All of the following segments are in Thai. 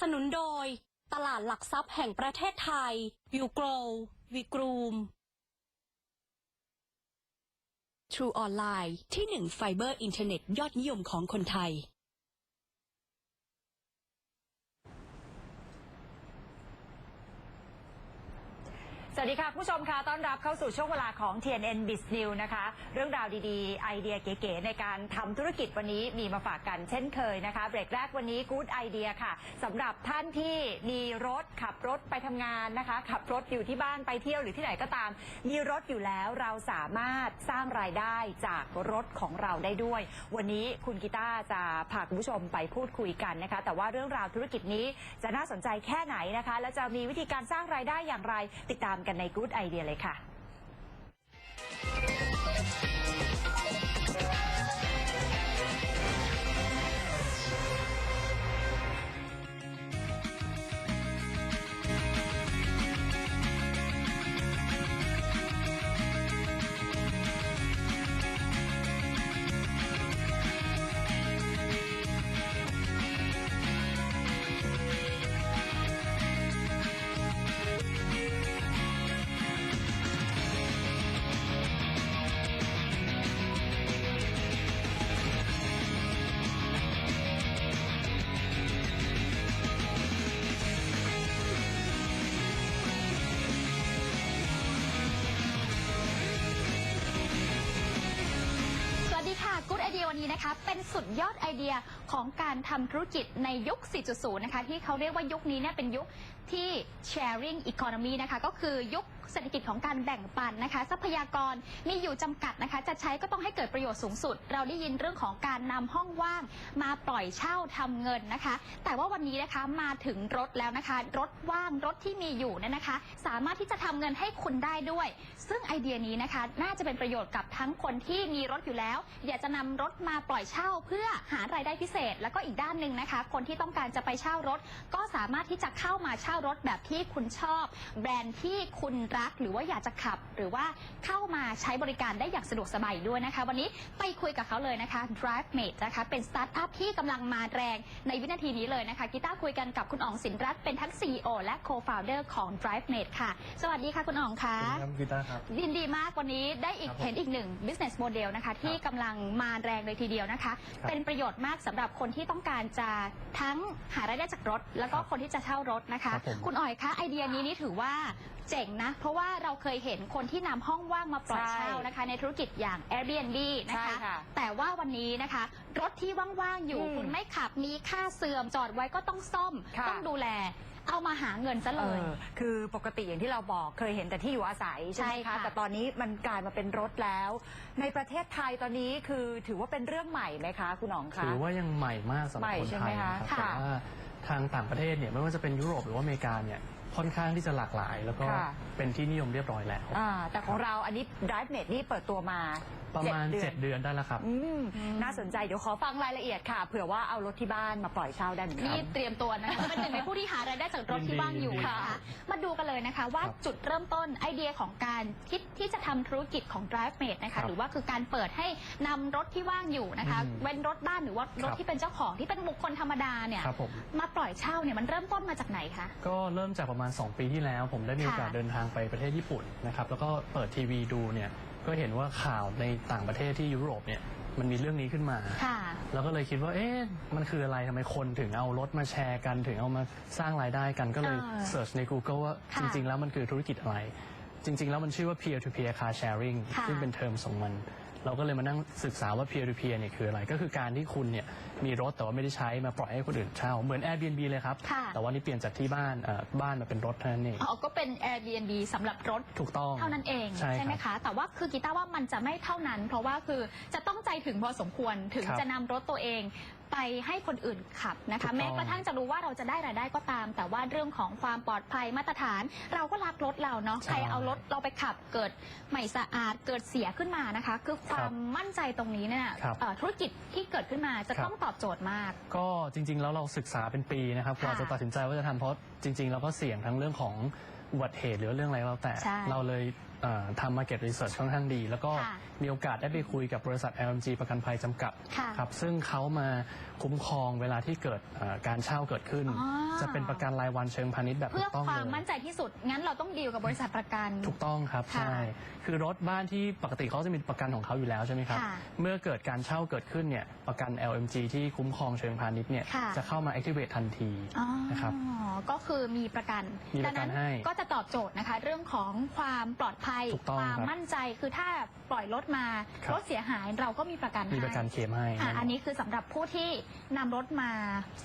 สนุนโดย ตลาดหลักทรัพย์แห่งประเทศไทย ยูโกลวีกรูม True ออนไลน์ที่หนึ่งไฟเบอร์อินเทอร์เน็ตยอดนิยมของคนไทย สวัสดีค่ะ ผู้ชมค่ะต้อนรับเข้าสู่ช่วงเวลาของ TNN b i z New นะคะ เรื่องราวดีๆ ไอเดียเก๋ๆในการทำธุรกิจวันนี้มีมาฝากกันเช่นเคยนะคะเบรกแรกวันนี้ Good Idea ค่ะสำหรับท่านที่มีรถขับรถไปทำงานนะคะ ขับรถอยู่ที่บ้านไปเที่ยวหรือที่ไหนก็ตาม มีรถอยู่แล้วเราสามารถสร้างรายได้จากรถของเราได้ด้วย วันนี้คุณกีตาจะพาคุณผู้ชมไปพูดคุยกันนะคะ แต่ว่าเรื่องราวธุรกิจนี้จะน่าสนใจแค่ไหนนะคะ และจะมีวิธีการสร้างรายได้อย่างไรติดตามกันใน Good Idea เลยค่ะ เดียวันนี้นะคะ เป็นสุดยอดไอเดียของการทำธุรกิจในยุค 4.0 นะคะ ที่เขาเรียกว่ายุคนี้เนี่ยเป็นยุค ที่ sharing economy นะคะ ก็คือยุคเศรษฐกิจของการแบ่งปันนะคะ ทรัพยากรมีอยู่จำกัดนะคะ จะใช้ก็ต้องให้เกิดประโยชน์สูงสุด เราได้ยินเรื่องของการนำห้องว่างมาปล่อยเช่าทำเงินนะคะ แต่ว่าวันนี้นะคะมาถึงรถแล้วนะคะ รถว่างรถที่มีอยู่เนี่ยนะคะ สามารถที่จะทำเงินให้คุณได้ด้วย ซึ่งไอเดียนี้นะคะ น่าจะเป็นประโยชน์กับทั้งคนที่มีรถอยู่แล้ว อยากจะนำรถมาปล่อยเช่าเพื่อหารายได้พิเศษ แล้วก็อีกด้านหนึ่งนะคะ คนที่ต้องการจะไปเช่ารถ ก็สามารถที่จะเข้ามาเช่ารถแบบที่คุณชอบ แบรนด์ที่คุณรักหรือว่าอยากจะขับ หรือว่าเข้ามาใช้บริการได้อย่างสะดวกสบายด้วยนะคะ วันนี้ไปคุยกับเขาเลยนะคะ DriveMate นะคะเป็นสตาร์ทอัพที่กำลังมาแรงในวินาทีนี้เลยนะคะกีตาร์คุยกันกับคุณอ๋องสินรัตน์เป็นทั้ง CEO และ Co-founder ของ DriveMate ค่ะ สวัสดีค่ะคุณอ๋องค่ะครับกีตาร์ครับ ยินดีมากวันนี้ได้อีกครับผมเห็นอีกหนึ่ง business model นะคะที่กำลังมาแรงเลยทีเดียวนะคะ ครับเป็นประโยชน์มากสำหรับคนที่ต้องการจะทั้งหารายได้จากรถ แล้วก็ครับคนที่จะเช่ารถนะคะ ครับผมคุณอ๋อยคะไอเดียนี้นี่ถือว่าเจ๋งนะ เพราะว่าเราเคยเห็นคนที่นำห้องว่างมาปล่อยใช่เช่านะคะ ในธุรกิจอย่าง Airbnb นะใช่คะ ค่ะแต่ว่าวันนี้นะคะ รถที่ว่างๆอยู่อืมคุณไม่ขับมีค่าเสื่อมจอดไว้ก็ต้องซ่อม ค่ะ ต้องดูแล เอามาหาเงินซะเลย ออคือปกติอย่างที่เราบอกเคยเห็นแต่ที่อยู่อาศัยใช่ไหมใช่คะค่ะแต่ตอนนี้มันกลายมาเป็นรถแล้ว ในประเทศไทยตอนนี้คือถือว่าเป็นเรื่องใหม่ไหมคะ คุณหนองคะ ถือว่ายังใหม่มากสำหรับใหม่คนใช่ไทไหมยคะนะครับค่ะแต่ว่า ทางต่างประเทศเนี่ยไม่ว่าจะเป็นยุโรปหรือว่าอเมริกาเนี่ยค่อนข้างที่จะหลากหลาย แล้วก็ค่ะ เป็นที่นิยมเรียบร้อยแล้ว อ่าแต่ของเราอันนี้ Drive Net นี่เปิดตัวมา ประมาณ เจ็ด7 เดือนได้แล้วครับอืมอืมน่าสนใจเดี๋ยวขอฟังรายละเอียดค่ะ เผื่อว่าเอารถที่บ้านมาปล่อยเช่าได้เหมือนกันี่นเตรียมตัวนะคะเป็นหนึ่งในผู้ที่หารายได้จากรถที่ว่างอยู่ยินดีนะคะมาดูกันเลยนะคะว่าครับจุดเริ่มต้นไอเดียของการคิดที่จะทำธุรกิจของ DriveMate นะครัคะ บหรือว่าคือการเปิดให้นำรถที่ว่างอยู่นะคะอืมเว้นรถบ้านหรือว่ารถครับ ที่เป็นเจ้าของที่เป็นบุคคลธรรมดาเนี่ยครับผม มาปล่อยเช่าเนี่ยมันเริ่มต้นมาจากไหนคะ ก็เริ่มจากประมาณ 2 ปีที่แล้ว ผมได้มีโอกาสค่ะเดินทางไปประเทศญี่ปุ่นนะครับแล้วก็เปิดทีวีดูเนี่ย ก็เห็นว่าข่าวในต่างประเทศที่ยุโรปเนี่ยมันมีเรื่องนี้ขึ้นมา ค่ะ แล้วก็เลยคิดว่า เอ๊ะ มันคืออะไรทำไมคนถึงเอารถมาแชร์กันถึงเอามาสร้างรายได้กันก็เลยเออเสิร์ชใน Google ว่าค่ะจริง ๆ แล้วมันคือธุรกิจอะไร จริง ๆ แล้วมันชื่อว่า peer to peer car sharing ค่ะ ซึ่งเป็นเทอมของมัน เราก็เลยมานั่งศึกษาว่า peer to peer เนี่ยคืออะไร ก็คือการที่คุณเนี่ยมีรถแต่ว่าไม่ได้ใช้มาปล่อยให้คนอื่นเช่า เหมือน Airbnb เลยครับ ค่ะ แต่ว่านี่เปลี่ยนจากที่บ้านเอ่อบ้านมาเป็นรถเท่านั้นเองอ๋อก็เป็น Airbnb สำหรับรถ ถูกต้อง เท่านั้นเองใช่ไหมครับคะแต่ว่าคือกีตาร์ว่ามันจะไม่เท่านั้น เพราะว่าคือจะต้องใจถึงพอสมควรถึงครับจะนำรถตัวเอง ไปให้คนอื่นขับนะถูคะกต้องแม้กระทั่งจะรู้ว่าเราจะได้รายได้ก็ตาม แต่ว่าเรื่องของความปลอดภัยมาตรฐาน เราก็รักรถเราเนาะใช่ใครเอารถเราไปขับเกิดไม่สะอาดเกิดเสียขึ้นมานะคะ คือความมั่นใจตรงนี้เนี่ยครับเอ่อธุรกิจที่เกิดขึ้นมาจะครับ ต้องตอบโจทย์มาก ก็จริง ๆ แล้วเราศึกษาเป็นปีนะครับกว่าค่ะจะตัดสินใจว่าจะทำเพราะจริง ๆ เราก็เสี่ยงทั้งเรื่องของอุบัติเหตุหรือเรื่องอะไรก็แล้วแต่ ใช่เราเลย เอ่อทำ market research ค่อนข้างดี แล้วก็ค่ะมีโอกาสได้ไปคุยกับบริษัท LMG ประกันภัยจำกัดค่ะครับซึ่งเขามาคุ้มครองเวลาที่เกิดเอ่อการเช่าเกิดขึ้น อ๋อ จะเป็นประกันรายวันเชิงพาณิชย์แบบเพื่ถูอกต้องความเลย มั่นใจที่สุด งั้นเราต้องดีลกับบริษัทประกัน ถูกต้องครับค่ะใช่คือรถบ้านที่ปกติเขาจะมีประกันของเขาอยู่แล้วใช่ไหมครับ ค่ะเมื่อเกิดการเช่าเกิดขึ้นเนี่ยประกัน LMG ที่คุ้มครองเชิงพาณิชย์เนี่ยค่ะ จะเข้ามา activate ทันทีอ๋อนะครับ ก็คือมีประกันมีประกันดังให้ ก็จะตอบโจทย์นะคะ เรื่องของความปลอดภัยถูกต้องความครับมั่นใจคือถ้าปล่อยรถมาครับ รถเสียหายเราก็มีประกันมีประกันให้เคลมให้อะแน่นอนอันนี้คือสำหรับผู้ที่นำรถมา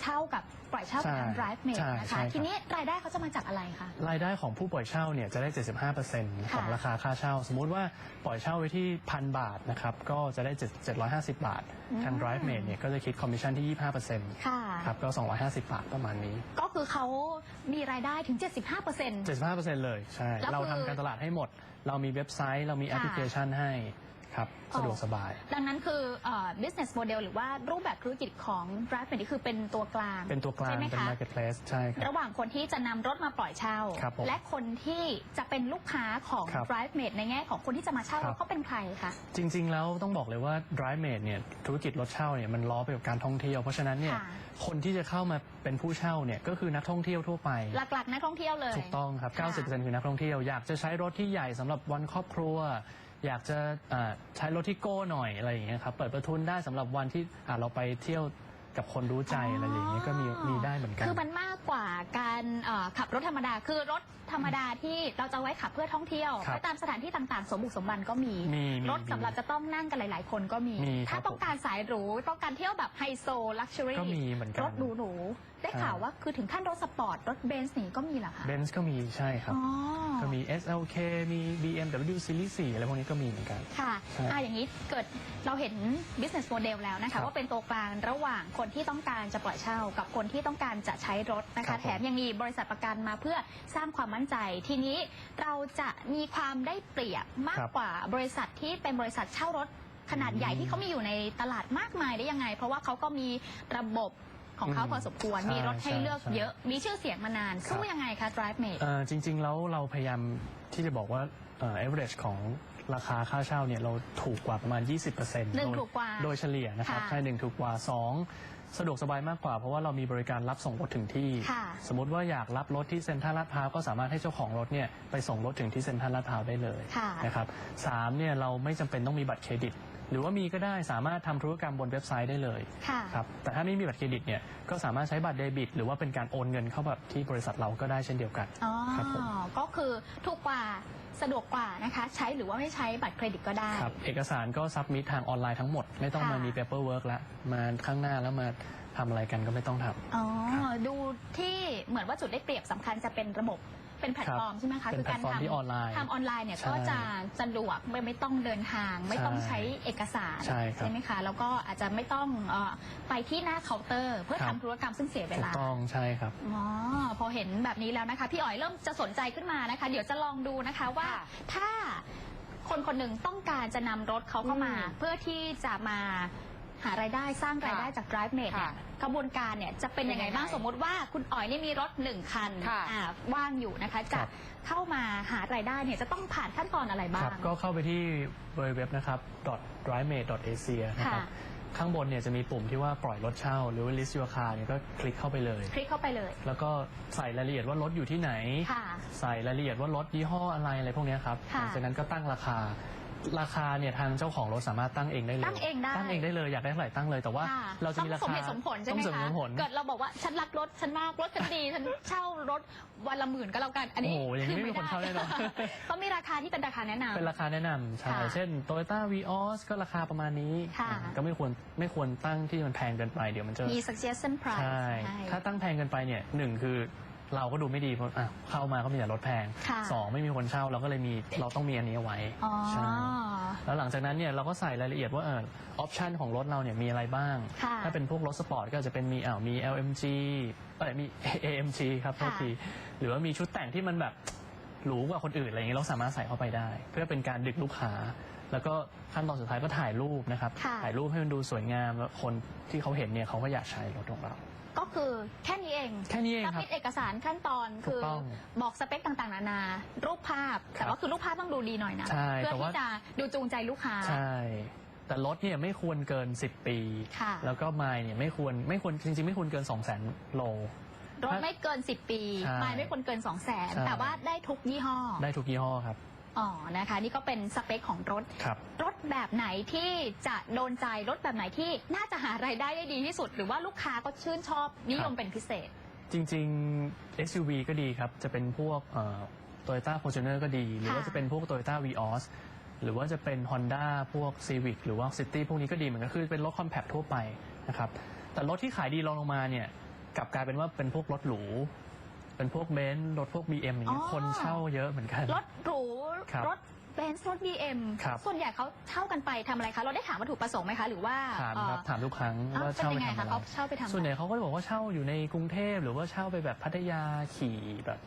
เช่ากับปล่อยเช่ากับใช่ทาง drive mate ใช่นะใช่คะครับ ทีนี้รายได้เขาจะมาจากอะไรคะ รายได้ของผู้ปล่อยเช่าเนี่ยจะได้ 75%ของค่ะราคาค่าเช่า สมมุติว่าปล่อยเช่าไว้ที่พันบาทนะครับ ก็จะได้ 750 บาททาง drive mate เนี่ยก็จะคิดคอมมิชชั่นที่ 25%ค่ะ ครับ ก็ 250 บาทประมาณนี้ ก็คือเขามีรายได้ถึง 75% 75%เลย ใช่ แล้วคือ เราทำการตลาดให้หมด เรามีเว็บไซต์ เรามีแอปพลิเคชันให้ ครับสะดวกสบาย ดังนั้นคือเอ่อ business model หรือว่ารูปแบบธุรกิจของ drive mate นี่คือเป็นตัวกลางเป็นตัวกลางใช่ไหมเป็น คะ marketplace ใช่ครับ ระหว่างคนที่จะนำรถมาปล่อยเช่า ครับผมและคนที่จะเป็นลูกค้าของ ครับ drive mate ในแง่ของคนที่จะมาเช่าครัรบถเขาเป็นใครคะ จริง ๆ แล้วต้องบอกเลยว่า drive mate เนี่ยธุรกิจรถเช่าเนี่ยมันล้อไปกับการท่องเที่ยว เพราะฉะนั้นเนี่ยค่ะ คนที่จะเข้ามาเป็นผู้เช่าเนี่ยก็คือนักท่องเที่ยวทั่วไป หลักๆนักท่องเที่ยวเลย ถูกต้องครับ ค่ะ90%คือนักท่องเที่ยว อยากจะใช้รถที่ใหญ่สำหรับวันครอบครัว อยากจะอ่าใช้รถที่โก้หน่อยอะไรอย่างเงี้ยครับเปิดประทุนได้สำหรับวันที่อ่าเราไปเที่ยวกับคนรู้ใจอะไรอย่างเงี้ยก็มีมีได้เหมือนกัน คือมันมากกว่าการเอ่อขับรถธรรมดา คือรถธรรมดาที่เราจะไว้ขับเพื่อท่องเที่ยวครับไปตามสถานที่ต่างๆ สมบุกสมบันก็มี มีมีรถสำหรับจะต้องนั่งกันหลาย ๆ คนก็มี มีครับถ้าต้องการสายหรูต้องการเที่ยวแบบไฮโซลักชัวรี่ก็มีเหมือนกัน รถหรูๆได้ใช่ข่าวว่าคือถึงขั้นรถสปอร์ต รถเบนซ์นี่ก็มีเหรอคะเบนซ์ก็มีใช่ครับ อ๋อ ก็มี SLK มี BMW Series 4อะไรพวกนี้ก็มีเหมือนกัน ค่ะใช่อะ อย่างนี้เกิดเราเห็น business model แล้วนะครัคะ บว่าเป็นตัวกลางระหว่างคนที่ต้องการจะปล่อยเช่า กับคนที่ต้องการจะใช้รถนะครัคะ บผม แถมยังมีบริษัทประกันมาเพื่อสร้างความมั่นใจ ทีนี้เราจะมีความได้เปรียบมากกว่าบริษัทที่เป็นบริษัทเช่ารถขนาดใหญ่ที่เขามีอยู่ในตลาดมากมายได้ยังไง เพราะว่าเขาก็มีระบบ ของเขาอืมพอสมควร ใช่มีรถให้เลือกใช่ เยอะ มีชื่อเสียงมานานครับสู้ยังไงคะ Drive Mate เอ่อจริง ๆ แล้วเราพยายามที่จะบอกว่าเอ่อ average ของราคาค่าเช่าเนี่ยเราถูกกว่าประมาณ 20%หนึ่งโดยถูกกว่าโดยเฉลี่ยนะครับค่ะใช่หนึ่งถูกกว่าสองสะดวกสบายมากกว่าเพราะว่าเรามีบริการรับส่งรถถึงที่ ค่ะ สมมติว่าอยากรับรถที่เซ็นทรัลลาดพร้าวก็สามารถให้เจ้าของรถเนี่ยไปส่งรถถึงที่เซ็นทรัลลาดพร้าวได้เลยค่ะ นะครับสามเนี่ยเราไม่จำเป็นต้องมีบัตรเครดิต หรือว่ามีก็ได้สามารถทำธุรกรรมบนเว็บไซต์ได้เลยค่ะ ครับแต่ถ้าไม่มีบัตรเครดิตเนี่ยก็สามารถใช้บัตรเดบิต หรือว่าเป็นการโอนเงินเข้าแบบที่บริษัทเราก็ได้เช่นเดียวกัน อ๋อ ครับผม ก็คือถูกกว่าสะดวกกว่านะคะ ใช้หรือว่าไม่ใช้บัตรเครดิตก็ได้ ครับเอกสารก็ซับมิททางออนไลน์ทั้งหมด ไม่ต้องค่ะ มามี paperwork แล้วมาข้างหน้าแล้วมาทำอะไรกันก็ไม่ต้องทำ อ๋อ ดูที่เหมือนว่าจุดได้เปรียบสำคัญจะเป็นระบบ เป็นแพลตฟอร์มใช่ไหมคะเป็นคืการแพลตฟอร์มทำที่ออนไลน์ทำออนไลน์เนี่ยใช่ก็จะสะดวกไม่ไม่ต้องเดินทาง ไม่ต้องใช่ใช้เอกสารใช่ครับไหมคะแล้วก็อาจจะไม่ต้องเอ่อไปที่หน้าเคาน์เตอร์ เพื่อครับทำธุรกรรมซึ่งเสียเวถูกลาต้องใช่ครับอ๋อพอเห็นแบบนี้แล้วนะคะ พี่อ๋อยเริ่มจะสนใจขึ้นมานะคะ เดี๋ยวจะลองดูนะคะว่าค่ะถ้าคนคนหนึ่งต้องการจะนำรถเขาเข้ามาอืมเพื่อที่จะมา หารายได้สร้างรายได้ค่ะจาก Drive Mate เนี่ยค่ะกระบวนการเนี่ยจะเป็นยังไงเป็นยังไงบ้างสมมุติว่าคุณอ๋อยเนี่ยมีรถหนึ่งคันค่ะ อ่าว่างอยู่นะคะคจะรับ เข้ามาหารายได้เนี่ยจะต้องผ่านขั้นตอนอะไรบ้าครังบก็เข้าไปที่เว็บนะครับ drivemate.asia นะครับ ค่ะ ข้างบนเนี่ยจะมีปุ่มที่ว่าปล่อยรถเช่า หรือว่า list your car เนี่ยก็คลิกเข้าไปเลย คลิกเข้าไปเลยแล้วก็ใส่รายละเอียดว่ารถอยู่ที่ไหน ค่ะ ใส่รายละเอียดว่ารถยี่ห้ออะไรอะไรพวกเนี้ยครับหค่ะลังจากนั้นก็ตั้งราคา ราคาเนี่ยทางเจ้าของรถสามารถตั้งเองได้เลยตั้งเองได้ตั้งเองได้เลยอยากได้เท่าไหร่ตั้งเลยแต่ว่าค่ะเราจะมีราต้องสมคาเหตุสมผลใช่ไหต้มองสมเหคะตุสมผลเกิดเราบอกว่าฉันรักรถฉันมากรถฉันดีฉันเช่ารถวันละหมื่นก็แล้วกันอันนี้โอ้โหอย่างนี้ไม่มีด้คนเช่าแน่นอนต้องมีราคาที่เป็นราคาแนะนำเป็นราคาแนะนำใช่ค่ะเช่น Toyota Vios ก็ราคาประมาณนี้ค่ะอ่าก็ไม่ควรไม่ควรตั้งที่มันแพงเกินไปเดี๋ยวมันจะมี suggestion price ใช่ให้ถ้าตั้งแพงเกินไปเนี่ยหนึ่งคือ เราก็ดูไม่ดีเพราะอะเข้ามาก็มีแต่รถแพงค่ะ สองไม่มีคนเช่าเราก็เลยมีเราต้องมีอันนี้เอาไว้อ๋อ ใช่แล้วหลังจากนั้นเนี่ยเราก็ใส่รายละเอียดว่าเออออปชันของรถเราเนี่ยมีอะไรบ้าง ค่ะถ้าเป็นพวกรถสปอร์ตก็จะเป็นมีอ่าวมี LMG เออมี AMG ครับโทษค่ะทีหรือว่ามีชุดแต่งที่มันแบบหรูกว่าคนอื่นอะไรอย่างเงี้ยเราสามารถใส่เข้าไปได้ เพื่อเป็นการดึกลูกค้า แล้วก็ขั้นตอนสุดท้ายก็ถ่ายรูปนะครับ ค่ะ ถ่ายรูปให้มันดูสวยงามแล้วคนที่เขาเห็นเนี่ยเขาก็อยากใช้รถของเรา ก็คือแค่นี้เองแค่นี้เองสับครับ มิดเอกสารขั้นตอนถูคืกอต้องบอกสเปคต่างๆ นานา รูปภาพครับแต่ว่าคือรูปภาพต้องดูดีหน่อยนะ ใช่เพื่อแต่ว่า ที่จะดูจูงใจลูกค้า ใช่ แต่รถเนี่ยไม่ควรเกิน 10 ปี ค่ะ แล้วก็ไมล์เนี่ยไม่ควรไม่ควรจริงๆ ไม่ควรเกิน 2 0 0 0 0 0โล รถไม่เกิน 10 ปีใช่ไม่ไม่ควรเกิน 2 0 0 0 0 0ใช่แต่ว่าได้ทุกยี่ห้อ ได้ทุกยี่ห้อครับ อ๋อนะคะ นี่ก็เป็นสเปคของรถ ครับ รถแบบไหนที่จะโดนใจรถแบบไหนที่น่าจะหารายได้ได้ดีที่สุด หรือว่าลูกค้าก็ชื่นชอบนิยมเป็นพิเศษ จริงๆ SUV ก็ดีครับ จะเป็นพวกโตโยต้า Fortuner ก็ดี หรือว่าค่ะจะเป็นพวก Toyota Vios หรือว่าจะเป็น Honda พวก Civic หรือว่า City พวกนี้ก็ดีเหมือนกันคือเป็นรถ compact ทั่วไปนะครับ แต่รถที่ขายดีรองลงมาเนี่ยกลับกลายเป็นว่าเป็นพวกรถหรู เป็นพวกเบนซ์รถพวก BM อย่างเงี้ยอ๋อ คนเช่าเยอะเหมือนกัน รถหรูครับรถเบนซ์รถ BM ครับ ส่วนใหญ่เขาเช่ากันไปทำอะไรคะ เราได้ถามวัตถุประสงค์ไหมคะ หรือว่าถามเอ่อครับถามทุกครั้งเอ้าว่าเป็นเช่ายัไปงไงทำคะอะไรเขาเช่าไปทำอะไรส่วนใหญ่เขาก็จะบอกว่าเช่าอยู่ในกรุงเทพหรือว่าเช่าไปแบบพัทยาขี่แบบ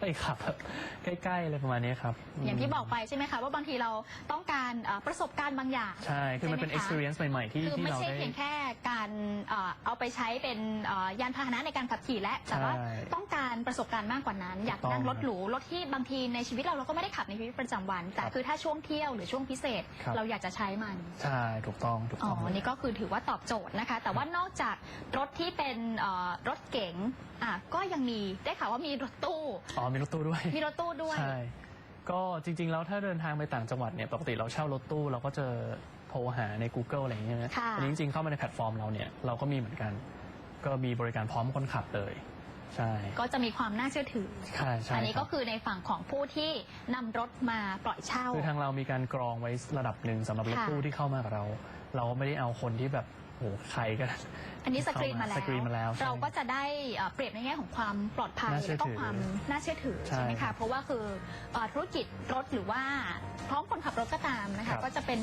ไปขับแบบใกล้ๆอะไรประมาณนี้ครับมอย่างที่บอกไปใช่ไหมคะว่าบางทีเราต้องการเอ่อประสบการณ์บางอย่าง ใช่คือมันเป็น ใช่ไหมคะ experience ใหม่ๆ ที่คือที่ไม่เราใช่ได้ เพียงแค่การเอ่อเอาไปใช้เป็นเอ่อยานพาหนะในการขับขี่และแต่ว่าใช่ต้องการประสบการณ์มากกว่านั้น อยากถูกต้องนั่งรถหรูรถที่บางทีในชีวิตเราเราก็ไม่ได้ขับในชีวิตประจำวัน แต่ครับคือถ้าช่วงเที่ยวหรือช่วงพิเศษครับ เราอยากจะใช้มัน ใช่ถูกต้องถูกอ๋ต้ออง นี่ก็คือถือว่าตอบโจทย์นะคะ แต่ว่านอกจากรถที่เป็นเอ่อรถเก๋งอะก็ยังมีได้ข่าวว่ามีรถตู้ อ๋อมีรถตู้ด้วยมีรถตู้ด้วย ใช่ก็จริง ๆ แล้วถ้าเดินทางไปต่างจังหวัดเนี่ยปกติเราเช่ารถตู้เราก็จะโทรหาใน Google อะไรอย่างเงี้ยนะค่ะอันนี้จริงๆเข้ามาในแพลตฟอร์มเราเนี่ยเราก็มีเหมือนกัน ก็มีบริการพร้อมคนขับเลย ใช่ก็จะมีความน่าเชื่อถือ ใช่ใช่อันนี้ครัก็บ คือในฝั่งของผู้ที่นำรถมาปล่อยเช่า คือทางเรามีการกรองไว้ระดับหนึ่งสำหรับรถค่ะตู้ที่เข้ามากับเรา เราไม่ได้เอาคนที่แบบ โหใครก็อันนี้สกรีนมาแล้วสกรีนมาแล้วใช่เราก็จะได้เอ่อเปรียบในแง่ของความปลอดภัยน่าเชื่และอก็ถือความน่าเชื่อถือใช่ใช่ไหมครัคะบเพราะว่าคือเอ่อธุรกิจรถหรือว่าพร้อมคนขับรถก็ตามนะครัคะบก็จะเป็น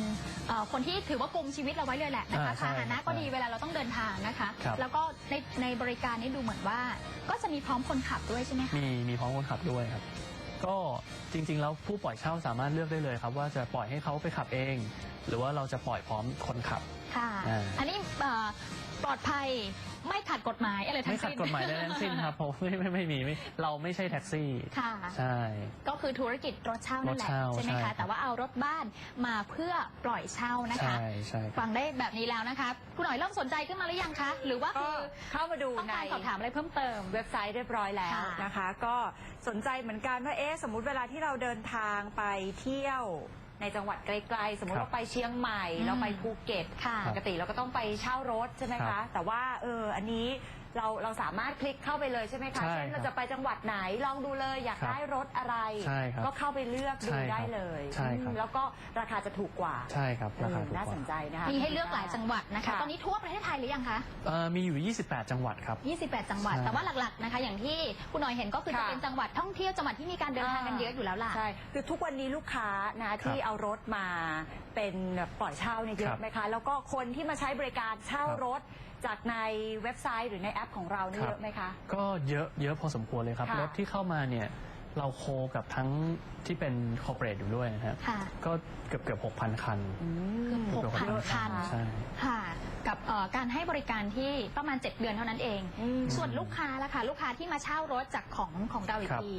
เอ่อคนที่ถือว่ากุมชีวิตเราไว้เลยแหละนะคะอ่าใช่พาหนะก็ดีใช่เวลาเราต้องเดินทางนะคะครับแล้วก็ในในบริการนี้ดูเหมือนว่า ก็จะมีพร้อมคนขับด้วยใช่ไหมคะมีมีพร้อมคนขับด้วยครับ ก็จริงๆ แล้วผู้ปล่อยเช่าสามารถเลือกได้เลยครับ ว่าจะปล่อยให้เขาไปขับเอง หรือว่าเราจะปล่อยพร้อมคนขับ ค่ะ อ่า อันนี้เอ่อ ปลอดภัย ไม่ขัดกฎหมายอะไรทั้ไม่งขัดสิ้นกฎหมายใดทั้งสิ้นครับผมไม่ไม่ไม่มีไม่เราไม่ใช่แท็กซี่ค่ะ ใช่ ก็คือธุรกิจรถเช่านั่นแหละรถเช่าใช่ไหมใช่ครัคะ บ แต่ว่าเอารถบ้านมาเพื่อปล่อยเช่านะคะ ใช่ใช่ครับ ฟังได้แบบนี้แล้วนะคะ คุณหน่อยเริ่มสนใจขึ้นมาหรือยังคะ หรือว่าก็คือเข้ามาดูต้องใน การสอบถามอะไรเพิ่มเติม เว็บไซต์เรียบร้อยแล้วค่ะนะคะ ก็สนใจเหมือนกันว่าเอ๊ะสมมุติเวลาที่เราเดินทางไปเที่ยว ในจังหวัดไกลๆ สมมติครับเราไปเชียงใหม่ อืมเราไปภูเก็ตค่ะ ปกติเราก็ต้องไปเช่ารถใช่ไหมครัคะ บแต่ว่าเอออันนี้ เราเราสามารถคลิกเข้าไปเลยใช่ไหมคะใช่เช่นครับเราจะไปจังหวัดไหนลองดูเลยอยากครับได้รถอะไร ใช่ครับก็เข้าไปเลือกดูใช่ครับได้เลยใช่ครับ อืมแล้วก็ราคาจะถูกกว่าใช่ครับราคาเออถูกน่ากสว่านใจนะคะมีให้เลือกหลายจังหวัดนะคะค่ะตอนนี้ทั่วประเทศไทยหรือยังคะ เอ่อมีอยู่ 28 จังหวัดครับ 28 จังหวัด ใช่ แต่ว่าหลักๆนะคะ อย่างที่คุณหน่อยเห็นก็คือจะค่ะเป็นจังหวัดท่องเที่ยวจังหวัดที่มีการเดินทางกันเยอะอยู่แล้วล่ะ ใช่คือทุกวันนี้ลูกค้านะที่เอารถมาเป็นแบบปล่อยเช่าเนี่ยเยครัอะบไหมคะ แล้วก็คนที่มาใช้บริการเช่าครับรถ จากในเว็บไซต์หรือในแอปของเรานี่ครับ เยอะไหมคะ ก็เยอะเยอะพอสมควรเลยครับ ค่ะ รถที่เข้ามาเนี่ยเราโคกับทั้งที่เป็นคอร์เปอเรทอยู่ด้วยนะครับค่ะ ก็เกือบเกือบ6,000คันคือเกือบ6,000 6,000 คัน ใช่ ค่ะ กับเอ่อการให้บริการที่ประมาณ 7 เดือนเท่านั้นเอง อืม ส่วนลูกค้าล่ะคะลูกค้าที่มาเช่ารถจากของของเราอีกครับ ที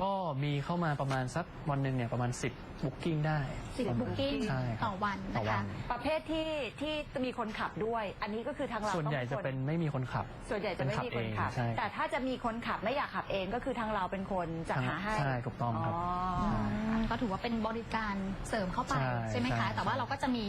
ก็มีเข้ามาประมาณสักวันหนึ่งเนี่ยประมาณ 10 บุ๊กิ้งได้ สิบประมาณบุ๊กิ้งใช่คต่รัอบวันต่อนะวัคะ น ประเภทที่ที่มีคนขับด้วย อันนี้ก็คือทางเราส่วนใหญ่ต้องจะเป็นไม่มีคนขับ ส่วนใหญ่จะไม่มีคนขับ เป็นขับเองใช่ แต่ถ้าจะมีคนขับไม่อยากขับเองก็คือทางเราเป็นคนจัดหาให้ ใช่ถูกต้องครับอืมก็ถือว่าเป็นบริการเสริมเข้าไปใช่ใช่ไหมคะใช่แต่ว่าเราก็จะมี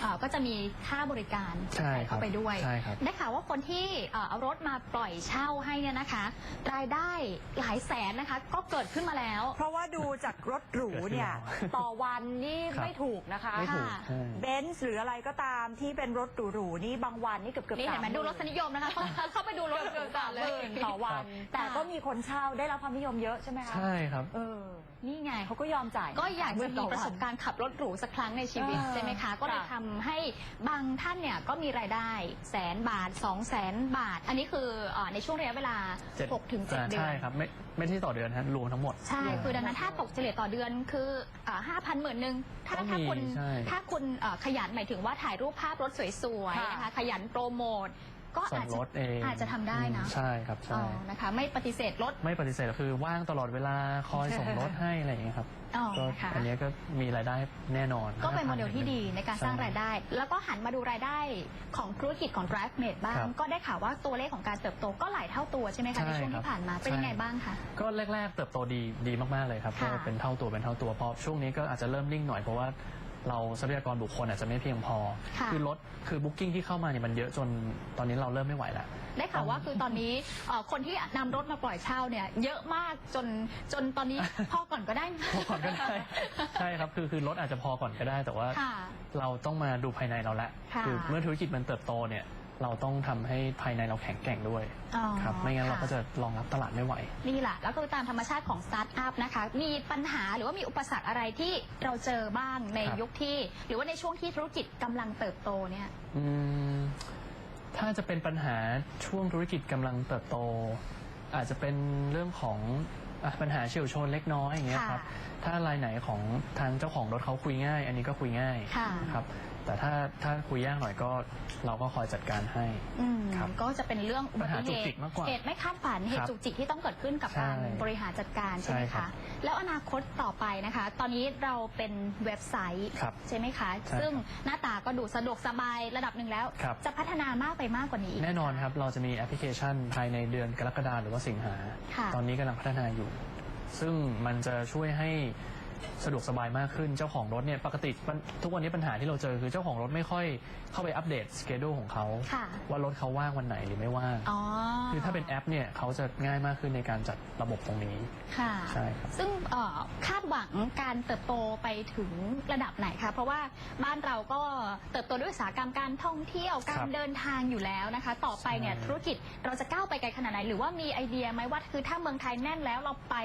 เอ่อก็จะมีค่าบริการใช่ครับเข้าไปด้วย ใช่ครับ ได้ข่าวว่าคนที่เอ่อเอารถมาปล่อยเช่าให้เนี่ยนะคะ รายได้หลายแสนนะคะ ก็เกิดขึ้นมาแล้ว เพราะว่าดูจากรถหรูเนี่ยต่อวันนี่ครับ ไม่ถูกนะคะไม่ถูกค่ะใช่ เบนซ์หรืออะไรก็ตามที่เป็นรถหรูๆนี่บางวันนี่เกือบเกือบนี่เห็นไหมสาดูรสนิยมนะคะเขาเข้าไปดูรถเกือบเกือบก่สาอมนหเลยมื่นต่อวันแต่ก็มีคนเช่าได้รับความนิยมเยอะใช่ไหมคะใช่ครับ เออนี่ไง เขาก็ยอมจ่ายก็อยากจะมีต่อปวันระสบการณ์ขับรถหรูสักครั้งในชีวิตเออใช่ไหมคะ ก็เลยค่ะ ทำให้บางท่านเนี่ยก็มีรายได้แสนบาท2 0 0แสนบาท อันนี้คือเอ่อในช่วงระยะเวลาเจ็ด6ถึง7เดือใช่นครับไม่ไม่ใช่ต่อเดือนฮะรวมทั้งหมด ใช่ คือดังนั้นถ้าตกเฉลี่ยต่อเดือนคือห้าพันหมื่นหนึ่งถ้าต้องถ้ามีคุณใช่ ถ้าคุณเอ่อขยันหมายถึงว่าถ่ายรูปภาพรถสวยๆค่ะนะคะขยันโปรโมท ก็ส่อางจรจะถเองอาจจะทำได้นะอืมใช่ครับอ๋ใช่ อนะคะ ไม่ปฏิเสธรถ ไม่ปฏิเสธคือว่างตลอดเวลาคอยส่งรถให้อะไรอย่างเงี้ยครับอ๋อก็นะคะ อันเนี้ยก็มีรายได้แน่นอนก็เป็นโมเดลที่ดีในการสร้างใช่ รายได้ แล้วก็หันมาดูรายได้ของธุรกิจของ Drive Mate บ้าง ครับ ก็ได้ข่าวว่าตัวเลขของการเติบโตก็หลายเท่าตัวใช่ไหมคะใช่ในช่วงครับที่ผ่านมาเป็นยังไงใช่บ้างคะ ก็แรก ๆ เติบโตดีดีมากๆเลยครับค่ะก็เป็นเท่าตัวเป็นเท่าตัวเพราะช่วงนี้ก็อาจจะเริ่มนิ่งหน่อยเพราะว่า เราทรัพยากรบุคคลอาจจะไม่เพียงพอค่ะ อรถคือบุ๊กิ้งที่เข้ามาเนี่ยมันเยอะจนตอนนี้เราเริ่มไม่ไหวแล้ว ได้ข่าวว่าคือตอนนี้เอ่อคนที่นำรถมาปล่อยเช่าเนี่ย เยอะมากจนจนตอนนี้ พอก่อนก็ได้นะพอก่อนก็ได้ ใช่ครับคือคือรถอาจจะพอก่อนก็ได้แต่ว่า ค่ะ เราต้องมาดูภายในเราละค่ะอเมื่อธุรกิจมันเติบโตเนี่ย เราต้องทำให้ภายในเราแข็งแกร่งด้วยอ๋อครับไม่งั้นเราก็ค่จะรองรับตลาดไม่ไหว นี่แหละแล้วก็ตามธรรมชาติของสตาร์ทอัพนะคะ มีปัญหาหรือว่ามีอุปสรรคอะไรที่เราเจอบ้างในครับ ยุคที่ หรือว่าในช่วงที่ธุรกิจกำลังเติบโตเนี่ย อืมถ้าจะเป็นปัญหาช่วงธุรกิจกำลังเติบโต อาจจะเป็นเรื่องของอะปัญหาเฉียวชนเล็กน้อยอย่างเงี้ยครับค่ะถ้ารายไหนของทางเจ้าของรถเขาคุยง่าย อันนี้ก็คุยง่ายค่ะ ครับ แต่ถ้าถ้าคุยยากหน่อยก็เราก็คอยจัดการให้ อืมครับก็จะเป็นเรื่องอุบัติปัญหาจุเหกจิตุกมากกว่าเหตุไม่คาดฝันเหครัตุบจุกจิกที่ต้องเกิดขึ้นกับการใช่บริหารจัดการใช่ไหมใช่ครัคะ บแล้วอนาคตต่อไปนะคะ ตอนนี้เราเป็นเว็บไซต์ครับใช่ไหมคะ ใช่ซึ่งหน้าตาก็ดูสะดวกสบายระดับหนึ่งแล้ว ครับ จะพัฒนามากไปมากกว่านี้อีก แน่นอนครับเราจะมีแอปพลิเคชันภายในเดือนกรกฎาหรือว่าสิงหา ค่ะ ตอนนี้กำลังพัฒนาอยู่ ซึ่งมันจะช่วยให้ สะดวกสบายมากขึ้นเจ้าของรถเนี่ยปกติปัญทุกวันนี้ปัญหาที่เราเจอคือเจ้าของรถไม่ค่อยเข้าไปอัปเดตสเกดูของเขาค่ะ ว่ารถเขาว่างวันไหนหรือไม่ว่างอ๋อคือถ้าเป็นแอปเนี่ยเขาจะง่ายมากขึ้นในการจัดระบบตรงนี้ ค่ะ ใช่ครับ ซึ่งเอ่อคาดหวังการเติบโตไปถึงระดับไหนคะ เพราะว่าบ้านเราก็เติบโตด้วยอุตสาหกรรมการท่องเที่ยวกาครรับเดินทางอยู่แล้วนะคะ ต่อไปเนี่ยใช่ ธุรกิจเราจะก้าวไปไกลขนาดไหน หรือว่ามีไอเดียไหมว่าคือถ้าเมืองไทยแน่นแล้วเราไป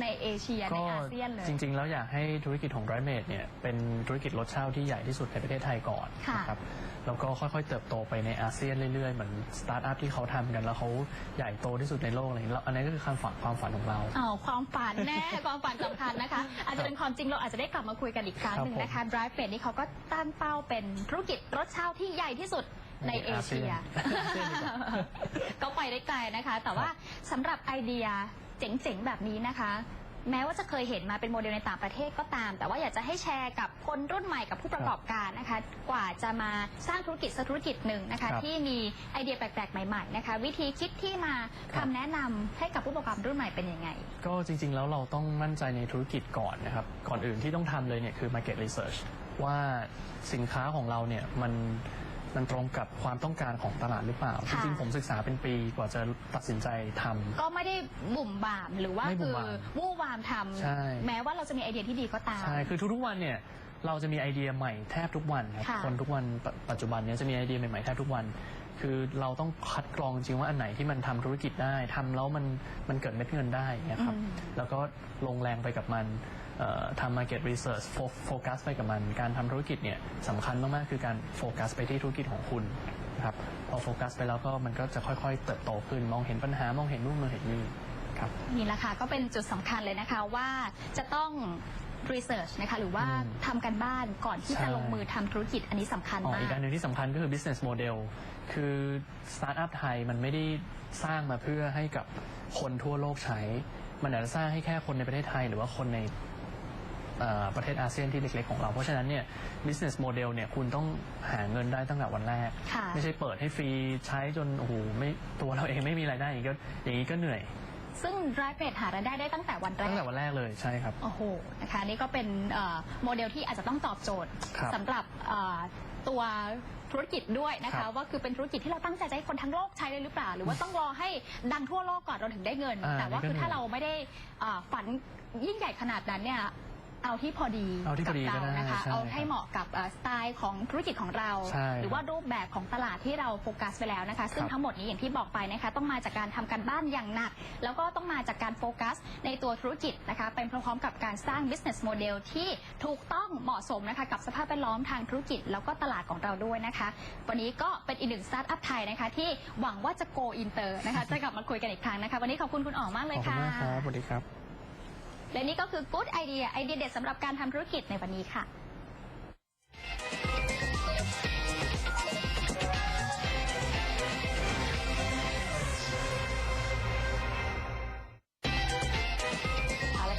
ในเอเชียในก็อาเซียนเลย จริงๆ แล้วอยากให้ธุรกิจของ r i เมดเนี่ยเป็นธุรกิจรถเช่าที่ใหญ่ที่สุดในประเทศไทยก่อนค่ะนะครับแล้วก็ค่อยๆเติบโตไปในอาเซียนเรื่อยๆ เหมือนสตาร์ทอัพที่เขาทำกันแล้วเขาใหญ่โตที่สุดในโลกอะไรอย่างเงี้ยแล้วอันนี้ก็คือความฝันความฝันของเรา อ๋อความฝันแน่ ความฝันสำคัญนะคะ อาจจะเป็นความจริงเราอาจจะได้กลับมาคุยกันอีกครั้งหนึ่งนะคะ Drive f e d นี่เขาก็ตั้งเป้าเป็นธุรกิจรถเช่าที่ใหญ่ที่สุดในเอเชียอาเซียนดีกว่าก็ไปได้ไกลนะคะ แต่ว่าสำหรับไอเดียเจ๋งๆ แบบนี้นะคะ แม้ว่าจะเคยเห็นมาเป็นโมเดลในต่างประเทศก็ตาม แต่ว่าอยากจะให้แชร์กับคนรุ่นใหม่กับผู้ประกอบการนะคะ กว่าจะมาสร้างธุรกิจสักธุรกิจหนึ่งนะคะ ครับที่มีไอเดียแปลกๆใหม่ๆนะคะ วิธีคิดที่มาครัคำบ แนะนำให้กับผู้ประกอบการรุ่นใหม่เป็นยังไง ก็จริงๆ แล้วเราต้องมั่นใจในธุรกิจก่อนนะครับ ก่อนอื่นที่ต้องทำเลยเนี่ยคือ market research ว่าสินค้าของเราเนี่ยมัน มันตรงกับความต้องการของตลาดหรือเปล่า จค่ะ ริงๆผมศึกษาเป็นปีกว่าจะตัดสินใจทำ ก็ไม่ได้บุ่มบามหรือว่าไม่บุ่คืมอบ่ามวู่วามทใช่ำแม้ว่าเราจะมีไอเดียที่ดีก็ตาม ใช่ คือทุกๆวันเนี่ยเราจะมีไอเดียใหม่แทบทุกวันครับ ค่ะคนทุกวันปปัจจุบันเนี้จะมีไอเดียใหม่ๆแทบทุกวัน คือเราต้องคัดกรองจริงว่าอันไหนที่มันทำธุรกิจได้ทำแล้วมันมันเกิดเม็ดเงินได้อย่างเงี้ยครับ อืม แล้วก็ลงแรงไปกับมันเอ่อ ทำ market research โฟโฟกัสไปกับมัน การทำธุรกิจเนี่ยสำคัญมากๆ คือการโฟกัสไปที่ธุรกิจของคุณนะครับพอโฟกัสไปแล้วก็มันก็จะค่อยๆ เติบโตขึ้น มองเห็นปัญหามองเห็นนู่นมองเห็นนี่ครับนี่แหละค่ะก็เป็นจุดสำคัญเลยนะคะว่าจะต้อง research นะคะหรือว่าอืมทำกันบ้านก่อนที่ใช่จะลงมือทำธุรกิจอันนี้สำคัญอ๋อมาอีกอักนหนึ่งที่สำคัญก็คือ business model คือสตาร์ทอัพไทยมันไม่ได้สร้างมาเพื่อให้กับคนทั่วโลกใช้ มันอาจจะสร้างให้แค่คนในประเทศไทย หรือว่าคนในเอ่อ ประเทศอาเซียนที่เล็กๆของเรา เพราะฉะนั้นเนี่ย business model เนี่ยคุณต้องหาเงินได้ตั้งแต่วันแรกค่ะไม่ใช่เปิดให้ฟรีใช้จนโอ้โหไม่ตัวเราเองไม่มีรายได้อย่างนี้ก็อย่างนี้ก็เหนื่อยซึ่ง drive rate หารายได้ได้ตั้งแต่วันแรตั้งแต่กวันแรกเลยใช่ครับ โอ้โหนะคะนี่ก็เป็นเอ่อโมเดลที่อาจจะต้องตอบโจทย์ครับสำหรับเอ่อตัวธุรกิจด้วยนะครัคะบว่าคือเป็นธุรกิจที่เราตั้งใจจะให้คนทั้งโลกใช้เลยหรือเปล่า หรือว่าต้องรอให้ดังทั่วโลกก่อนเราถึงได้เงินอ่าแต่ว่านี่ก็คือถ้าเหนื่อยเราไม่ได้อ่าฝันยิ่งใหญ่ขนาดนั้นเนี่ย เอาที่พอดีเอาที่พอดีกัก็ได้นะคะใช่เอาให้เหมาะกับเอ่อสไตล์ของธุรกิจของเรา ใช่หรือว่ารูปแบบของตลาดที่เราโฟกัสไปแล้วนะคะ ซึ่งครับทั้งหมดนี้อย่างที่บอกไปนะคะ ต้องมาจากการทำการบ้านอย่างหนัก แล้วก็ต้องมาจากการโฟกัสในตัวธุรกิจนะคะเป็นพร้อมๆกับการสร้าง business model ที่ถูกต้องเหมาะสมนะคะกับสภาพแวดล้อมทางธุรกิจ แล้วก็ตลาดของเราด้วยนะคะ วันนี้ก็เป็นอีกหนึ่งสตาร์ทอัพไทยนะคะที่หวังว่าจะ go inter นะคะจะกลับมาคุยกันอีกครั้งนะคะ วันนี้ขอบคุณคุณอ๋องมากเลขยอบคุณค่ะมากครับสวัสดีครับ และนี่ก็คือกู๊ดไอเดียไอเดียเด็ดสำหรับการทำธุรกิจในวันนี้ค่ะ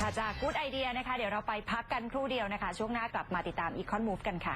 ค่ะจากกู๊ดไอเดียนะคะ เดี๋ยวเราไปพักกันครู่เดียวนะคะ ช่วงหน้ากลับมาติดตาม Econ Move กันค่ะ